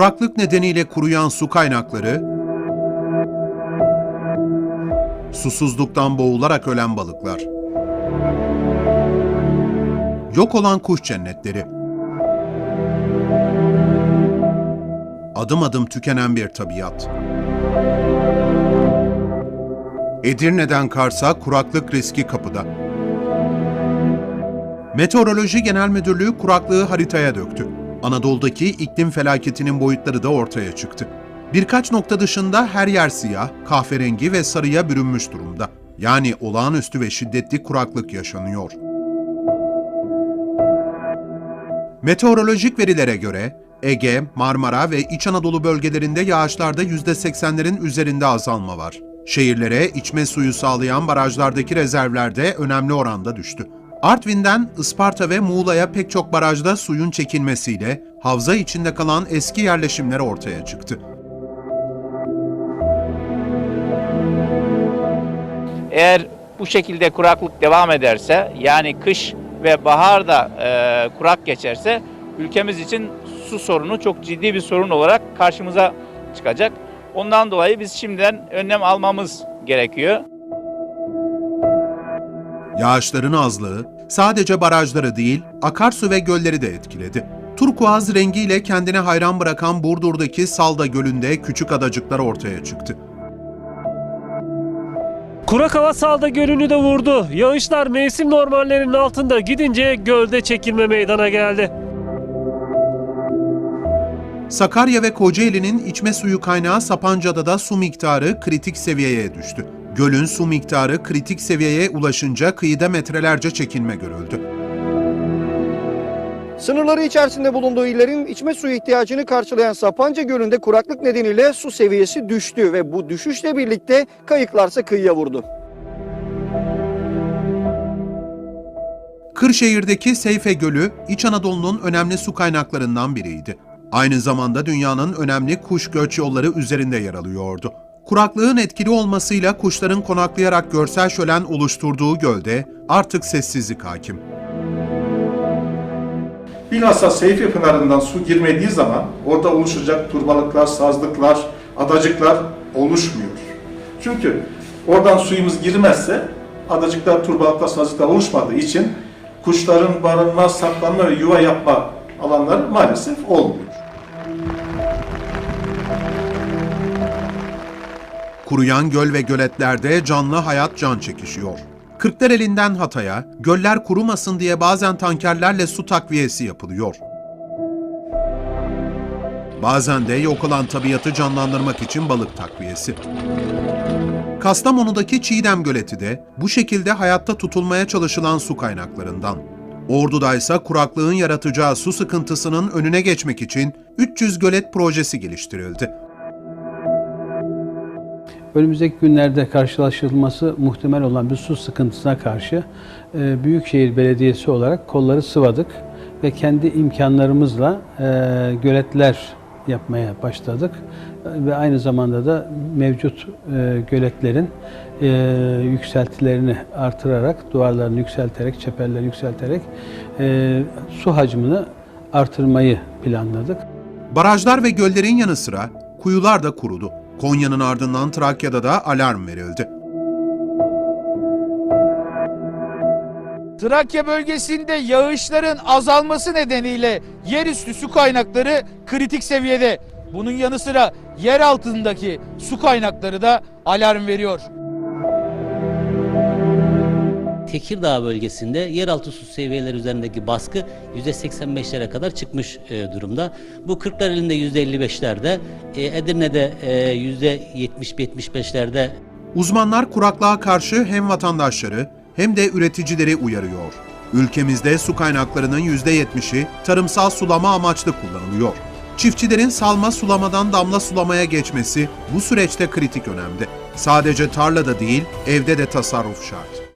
kuraklık nedeniyle kuruyan su kaynakları, susuzluktan boğularak ölen balıklar, yok olan kuş cennetleri, adım adım tükenen bir tabiat. Edirne'den Kars'a kuraklık riski kapıda. Meteoroloji Genel Müdürlüğü kuraklığı haritaya döktü. Anadolu'daki iklim felaketinin boyutları da ortaya çıktı. Birkaç nokta dışında her yer siyah, kahverengi ve sarıya bürünmüş durumda. Yani olağanüstü ve şiddetli kuraklık yaşanıyor. Meteorolojik verilere göre Ege, Marmara ve İç Anadolu bölgelerinde yağışlarda %80'lerin üzerinde azalma var. Şehirlere içme suyu sağlayan barajlardaki rezervler de önemli oranda düştü. Artvin'den Isparta ve Muğla'ya pek çok barajda suyun çekilmesiyle havza içinde kalan eski yerleşimler ortaya çıktı. Eğer bu şekilde kuraklık devam ederse yani kış ve bahar da e, kurak geçerse ülkemiz için su sorunu çok ciddi bir sorun olarak karşımıza çıkacak. Ondan dolayı biz şimdiden önlem almamız gerekiyor. Yağışların azlığı sadece barajları değil, akarsu ve gölleri de etkiledi. Turkuaz rengiyle kendine hayran bırakan Burdur'daki Salda Gölü'nde küçük adacıklar ortaya çıktı. Kurak hava salda gölünü de vurdu. Yağışlar mevsim normallerinin altında gidince gölde çekilme meydana geldi. Sakarya ve Kocaeli'nin içme suyu kaynağı Sapanca'da da su miktarı kritik seviyeye düştü. Gölün su miktarı kritik seviyeye ulaşınca kıyıda metrelerce çekilme görüldü. Sınırları içerisinde bulunduğu illerin içme suyu ihtiyacını karşılayan Sapanca Gölü'nde kuraklık nedeniyle su seviyesi düştü ve bu düşüşle birlikte kayıklarsa kıyıya vurdu. Kırşehir'deki Seyfe Gölü, İç Anadolu'nun önemli su kaynaklarından biriydi. Aynı zamanda dünyanın önemli kuş göç yolları üzerinde yer alıyordu. Kuraklığın etkili olmasıyla kuşların konaklayarak görsel şölen oluşturduğu gölde artık sessizlik hakim. Bilhassa Seyfi Pınarı'ndan su girmediği zaman orada oluşacak turbalıklar, sazlıklar, adacıklar oluşmuyor. Çünkü oradan suyumuz girmezse adacıklar, turbalıklar, sazlıklar oluşmadığı için kuşların barınma, saklanma ve yuva yapma alanları maalesef olmuyor. Kuruyan göl ve göletlerde canlı hayat can çekişiyor. Kırklareli'nden Hatay'a, göller kurumasın diye bazen tankerlerle su takviyesi yapılıyor. Bazen de yok olan tabiatı canlandırmak için balık takviyesi. Kastamonu'daki Çiğdem Göleti de bu şekilde hayatta tutulmaya çalışılan su kaynaklarından. Ordu'da ise kuraklığın yaratacağı su sıkıntısının önüne geçmek için 300 gölet projesi geliştirildi. Önümüzdeki günlerde karşılaşılması muhtemel olan bir su sıkıntısına karşı e, Büyükşehir Belediyesi olarak kolları sıvadık ve kendi imkanlarımızla e, göletler yapmaya başladık ve aynı zamanda da mevcut e, göletlerin e, yükseltilerini artırarak, duvarlarını yükselterek, çeperleri yükselterek e, su hacmini artırmayı planladık. Barajlar ve göllerin yanı sıra kuyular da kurudu. Konya'nın ardından Trakya'da da alarm verildi. Trakya bölgesinde yağışların azalması nedeniyle yerüstü su kaynakları kritik seviyede. Bunun yanı sıra yer altındaki su kaynakları da alarm veriyor. Tekirdağ bölgesinde yeraltı su seviyeleri üzerindeki baskı %85'lere kadar çıkmış e, durumda. Bu Kırklareli'nde %55'lerde, e, Edirne'de e, %70-75'lerde Uzmanlar kuraklığa karşı hem vatandaşları hem de üreticileri uyarıyor. Ülkemizde su kaynaklarının %70'i tarımsal sulama amaçlı kullanılıyor. Çiftçilerin salma sulamadan damla sulamaya geçmesi bu süreçte kritik önemde. Sadece tarlada değil, evde de tasarruf şart.